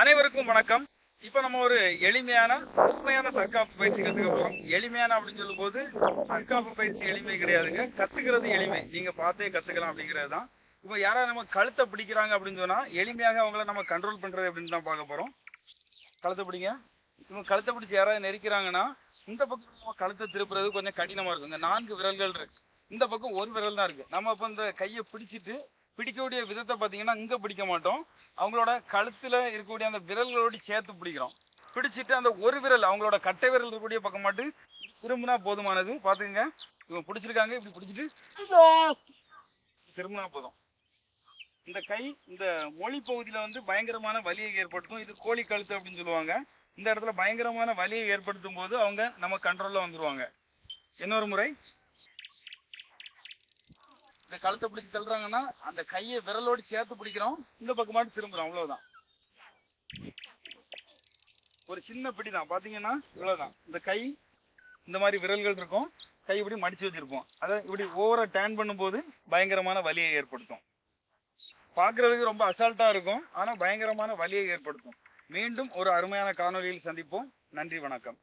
அனைவருக்கும் வணக்கம். இப்ப நம்ம ஒரு எளிமையான உண்மையான தற்காப்பு பயிற்சி கத்துக்க போறோம். எளிமையான அப்படின்னு சொல்லும் போது தற்காப்பு பயிற்சி எளிமை கிடையாதுங்க. கத்துக்கிறது எளிமை. நீங்க பார்த்தே கத்துக்கலாம் அப்படிங்கிறது தான். இப்ப யாராவது நம்ம கழுத்தை பிடிக்கிறாங்க அப்படின்னு சொன்னா எளிமையாக அவங்கள நம்ம கண்ட்ரோல் பண்றது அப்படின்னு தான் பார்க்க போறோம். கழுத்தை பிடிங்க. இவங்க கழுத்தை பிடிச்சி யாராவது நெரிக்கிறாங்கன்னா இந்த பக்கம் நம்ம கழுத்தை திருப்புறது கொஞ்சம் கடினமா இருக்கும். இந்த நான்கு விரல்கள் இருக்கு. இந்த பக்கம் ஒரு விரல் தான் இருக்கு. நம்ம அப்ப இந்த கையை பிடிச்சிட்டு பிடிக்கக்கூடிய விதத்தை பார்த்தீங்கன்னா இங்கே பிடிக்க மாட்டோம். அவங்களோட கழுத்தில் இருக்கக்கூடிய அந்த விரல்களோடு சேர்த்து பிடிக்கிறோம். பிடிச்சிட்டு அந்த ஒரு விரல் அவங்களோட கட்டை விரல் இருக்கக்கூடிய பக்கம் மாட்டு திரும்பினா போதுமானது. பார்த்துக்கங்க. இவங்க பிடிச்சிருக்காங்க இப்படி பிடிச்சிட்டு திரும்பினா போதும். இந்த கை இந்த மொழி பகுதியில் வந்து பயங்கரமான வலியை ஏற்படுத்தும். இது கோழி கழுத்து அப்படின்னு சொல்லுவாங்க. இந்த இடத்துல பயங்கரமான வலியை ஏற்படுத்தும் போது அவங்க நம்ம கண்ட்ரோலில் வந்துடுவாங்க இன்னொரு முறை இந்த கழுத்தை பிடிச்சி தள்ளுறாங்கன்னா அந்த கையை விரலோடு சேர்த்து பிடிக்கிறோம். இந்த பக்கமாட்டு திரும்புறோம் அவ்வளவுதான். ஒரு சின்ன பிடி தான். பாத்தீங்கன்னா இவ்வளவுதான். இந்த கை இந்த மாதிரி விரல்கள் இருக்கும். கை இப்படி மடிச்சு வச்சிருப்போம். அதை இப்படி ஓவரா டேன் பண்ணும்போது பயங்கரமான வலியை ஏற்படுத்தும். பார்க்கிறதுக்கு ரொம்ப அசால்ட்டா இருக்கும். ஆனா பயங்கரமான வலியை ஏற்படுத்தும். மீண்டும் ஒரு அருமையான காணொளியில் சந்திப்போம். நன்றி வணக்கம்.